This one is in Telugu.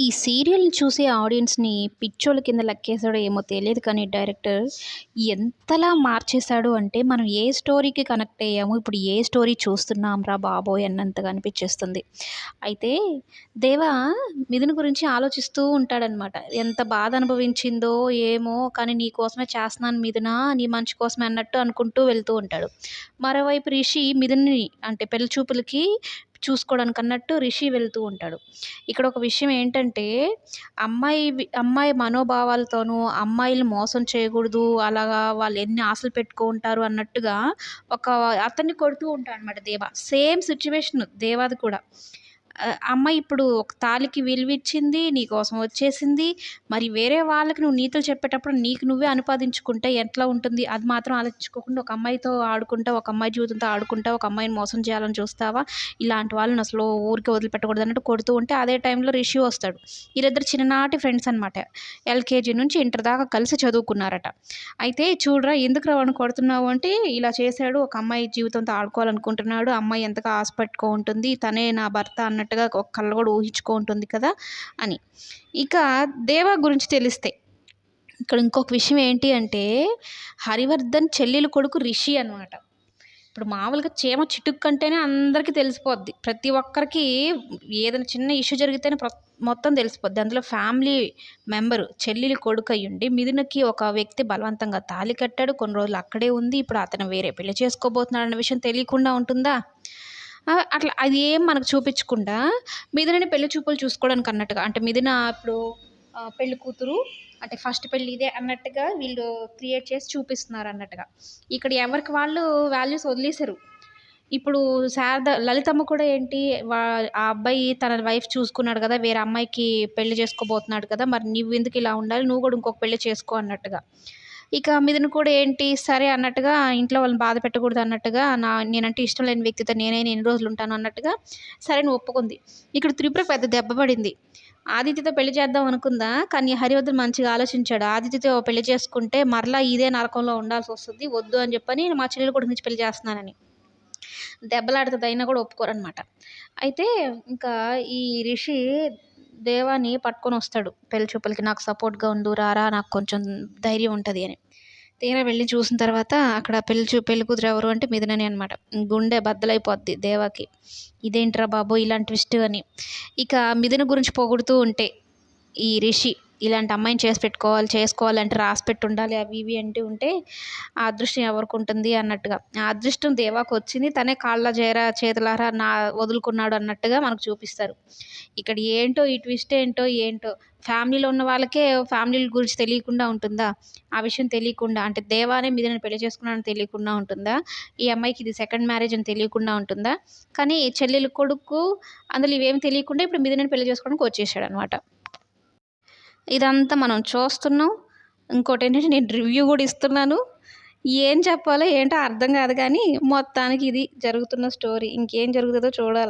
ఈ సీరియల్‌ని చూసే ఆడియన్స్‌ని పిచ్చోళ్ళ కింద లెక్కేసాడో ఏమో తెలియదు కానీ డైరెక్టర్ ఎంతలా మార్చేశాడు అంటే, మనం ఏ స్టోరీకి కనెక్ట్ అయ్యామో, ఇప్పుడు ఏ స్టోరీ చూస్తున్నాం రా బాబోయ్! అన్నంతగా అనిపించేస్తుంది అయితే దేవ మిథున్ గురించి ఆలోచిస్తూ ఉంటాడనమాట. ఎంత బాధ అనుభవించిందో ఏమో! కానీ నీ కోసమే చేస్తున్నాను మిథునా, నీ మంచి కోసమే అన్నట్టు అనుకుంటూ వెళ్తూ ఉంటాడు. మరోవైపు రిషి మిథున్‌ని అంటే పెళ్ళి చూపులకి చూసుకోవడానికి అన్నట్టు రిషి వెళ్తూ ఉంటాడు. ఇక్కడ ఒక విషయం ఏంటంటే, అమ్మాయి అమ్మాయి మనోభావాలతోనూ, అమ్మాయిలు మోసం చేయకూడదు, అలాగా వాళ్ళు ఎన్ని ఆశలు పెట్టుకుంటారు అన్నట్టుగా ఒక అతన్ని కొడుతూ ఉంటాడు అనమాట దేవ. సేమ్ సిచ్యువేషన్ దేవాది కూడా. అమ్మ అమ్మాయి ఇప్పుడు ఒక తాళికి విలువిచ్చింది, నీకోసం వచ్చేసింది. మరి వేరే వాళ్ళకి నువ్వు నీతులు చెప్పేటప్పుడు నీకు నువ్వే అనుపాదించుకుంటే ఎట్లా ఉంటుంది? అది మాత్రం ఆలోచించుకోకుండా ఒక అమ్మాయితో ఆడుకుంటా, ఒక అమ్మాయి జీవితంతో ఆడుకుంటా, ఒక అమ్మాయిని మోసం చేయాలని చూస్తావా? ఇలాంటి వాళ్ళని అసలు ఊరికి వదిలిపెట్టకూడదు అన్నట్టు కొడుతూ ఉంటే, అదే టైంలో రిషి వస్తాడు. వీరిద్దరు చిన్ననాటి ఫ్రెండ్స్ అనమాట. ఎల్‌కేజీ నుంచి ఇంటర్ దాకా కలిసి చదువుకున్నారట. అయితే చూడరా ఎందుకు వాడిని కొడుతున్నావు అంటే, ఇలా చేశాడు. ఒక అమ్మాయి జీవితంతో ఆడుకోవాలనుకుంటున్నాడు. అమ్మాయి ఎంతగా ఆశ పెట్టుకో ఉంటుంది. తనే నా భర్త అన్న అన్నట్టుగా ఒక కళ్ళు కూడా ఊహించుకో ఉంటుంది కదా! అని. ఇక దేవ గురించి తెలిస్తే, ఇక్కడ ఇంకొక విషయం ఏంటి అంటే, హరివర్ధన్ చెల్లెలు కొడుకు రిషి అనమాట. ఇప్పుడు మామూలుగా చీమ చిటుక్కంటేనే అందరికీ తెలిసిపోద్ది. ప్రతి ఒక్కరికి ఏదైనా చిన్న ఇష్యూ జరిగితేనే మొత్తం తెలిసిపోద్ది. అందులో ఫ్యామిలీ మెంబరు చెల్లెలి కొడుకు అయ్యుండి, మిథునకి ఒక వ్యక్తి బలవంతంగా తాళి కట్టాడు. కొన్ని రోజులు అక్కడే ఉంది. ఇప్పుడు అతను వేరే పెళ్ళి చేసుకోబోతున్నాడన్న విషయం తెలియకుండా ఉంటుందా? అట్లా అది ఏం మనకు చూపించకుండా, మిథునని పెళ్ళి చూపులు చూసుకోవడానికి అన్నట్టుగా అంటే మిథున ఇప్పుడు పెళ్ళి కూతురు అంటే ఫస్ట్ పెళ్ళి ఇదే అన్నట్టుగా వీళ్ళు క్రియేట్ చేసి చూపిస్తున్నారు అన్నట్టుగా. ఇక్కడ ఎవరికి వాళ్ళు వాల్యూస్ వదిలేసారు. ఇప్పుడు శారద లలితమ్మ కూడా ఏంటి వా ఆ అబ్బాయి తన వైఫ్ చూసుకున్నాడు కదా! వేరే అమ్మాయికి పెళ్ళి చేసుకోబోతున్నాడు కదా! మరి నువ్వు ఎందుకు ఇలా ఉండాలి? నువ్వు కూడా ఇంకొక పెళ్ళి చేసుకో అన్నట్టుగా. ఇక మిథున్ కూడా ఏంటి సరే అన్నట్టుగా ఇంట్లో వాళ్ళని బాధ పెట్టకూడదు అన్నట్టుగా నా నేనంటే ఇష్టం లేని వ్యక్తితో నేనే ఎన్ని రోజులు ఉంటాను అన్నట్టుగా సరే అని ఒప్పుకుంది. ఇక్కడ త్రిపుర పెద్ద దెబ్బ పడింది. ఆదిత్యతో పెళ్ళి చేద్దాం అనుకుందా. కానీ హరివర్ధన్ మంచిగా ఆలోచించాడు. ఆదిత్యతో పెళ్ళి చేసుకుంటే మరలా ఇదే నరకంలో ఉండాల్సి వస్తుంది వద్దు అని చెప్పని మా చెల్లెలు కూడా నుంచి పెళ్ళి చేస్తున్నానని. దెబ్బలాడుతుంది అయినా కూడా ఒప్పుకోరనమాట. అయితే ఇంకా ఈ రిషి దేవాని పట్టుకొనొస్తాడు పెళ్ళి చూపులకి. నాకు సపోర్ట్‌గా ఉండు రారా నాకు కొంచెం ధైర్యం ఉంటుంది అని. తీరా వెళ్ళి చూసిన తర్వాత అక్కడ పెళ్ళి చూ పెళ్ళి కూతురు ఎవరు అంటే మిథుననే అనమాట. గుండె బద్దలైపోద్ది దేవాకి. ఇదేంట్రా బాబు ఇలాంటి ట్విస్ట్ అని. ఇక మిథున గురించి పొగుడుతూ ఉంటే ఈ రిషి ఇలాంటి అమ్మాయిని చేసి పెట్టుకోవాలి, చేసుకోవాలంటే రాసి ఉండాలి అవి ఇవి అంటూ ఉంటే, ఆ అదృష్టం ఎవరికి ఉంటుంది అన్నట్టుగా. ఆ అదృష్టం దేవాకు వచ్చింది తనే కాళ్ళ చేర చేతులారా నా వదులుకున్నాడు అన్నట్టుగా మనకు చూపిస్తారు. ఇక్కడ ఏంటో ఈ ట్విస్ట్ ఏంటో ఏంటో ఫ్యామిలీలో ఉన్న వాళ్ళకే ఫ్యామిలీల గురించి తెలియకుండా ఉంటుందా? ఆ విషయం తెలియకుండా అంటే దేవానే మిథునని పెళ్ళి చేసుకున్నానని తెలియకుండా ఉంటుందా? ఈ అమ్మాయికి ఇది సెకండ్ మ్యారేజ్ అని తెలియకుండా ఉంటుందా? కానీ చెల్లెలు కొడుకు అందులో ఇవేమి తెలియకుండా ఇప్పుడు మిథునని పెళ్ళి చేసుకోవడానికి వచ్చేసాడనమాట. ఇదంతా మనం చూస్తున్నాం. ఇంకోటేంటంటే నేను రివ్యూ కూడా ఇస్తున్నాను. ఏం చెప్పాలో ఏంటో అర్థం కాదు కానీ మొత్తానికి ఇది జరుగుతున్న స్టోరీ. ఇంకేం జరుగుతుందో చూడాలి.